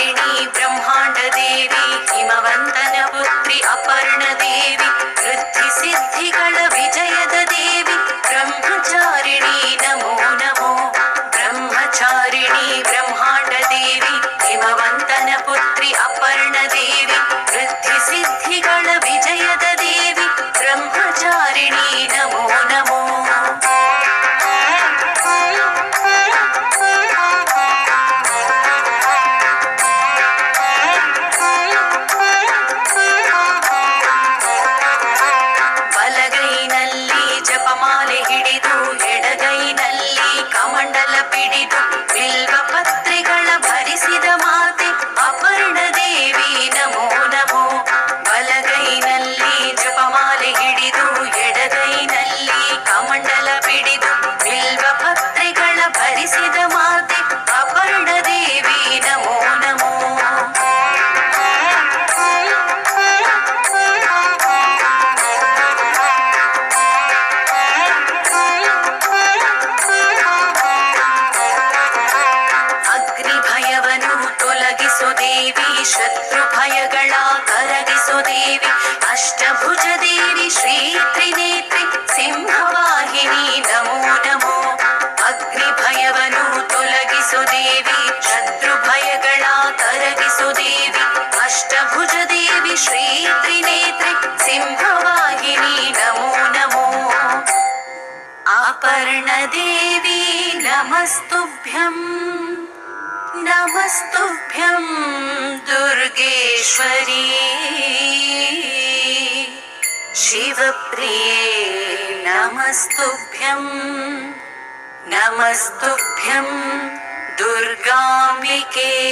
వారిణి బ్రహ్మాండ దేవి హిమవంతన పుత్రి అపర్ణ దేవి వృద్ధి సిద్ధిగళ విజయద దేవి బ్రహ్మచారిణి నమో నమో. బ్రహ్మచారిణి బ్రహ్మాండ దేవి హిమవంతన పుత్రి అపర్ణ దేవి ಶತ್ರು ಭಯಗಳ ಕರಗಿಸು ದೇವಿ. ಅಷ್ಟಭುಜ ದೇವಿ ಶ್ರೀ ತ್ರಿನೇತ್ರಿ, ಸಿಂಹವಾಹಿನಿ, ನಮೋ ನಮೋ. ಅಗ್ನಿ ಭಯವನ್ನು ತೊಲಗಿಸು ದೇವಿ, ಶತ್ರು ಭಯಗಳ ಕರಗಿಸು ದೇವಿ. ಅಷ್ಟಭುಜ ದೇವಿ ಶ್ರೀ ತ್ರಿನೇತ್ರಿ, ಸಿಂಹವಾಹಿನಿ, ನಮೋ ನಮೋ. ಆಪರ್ಣ ದೇವಿ, ನಮಸ್ತುಭ್ಯಂ ನಮಸ್ತುಭ್ಯಂ. शिवप्रिये नमस्तुभ्यं नमस्तुभ्यं दुर्गाम्बिके।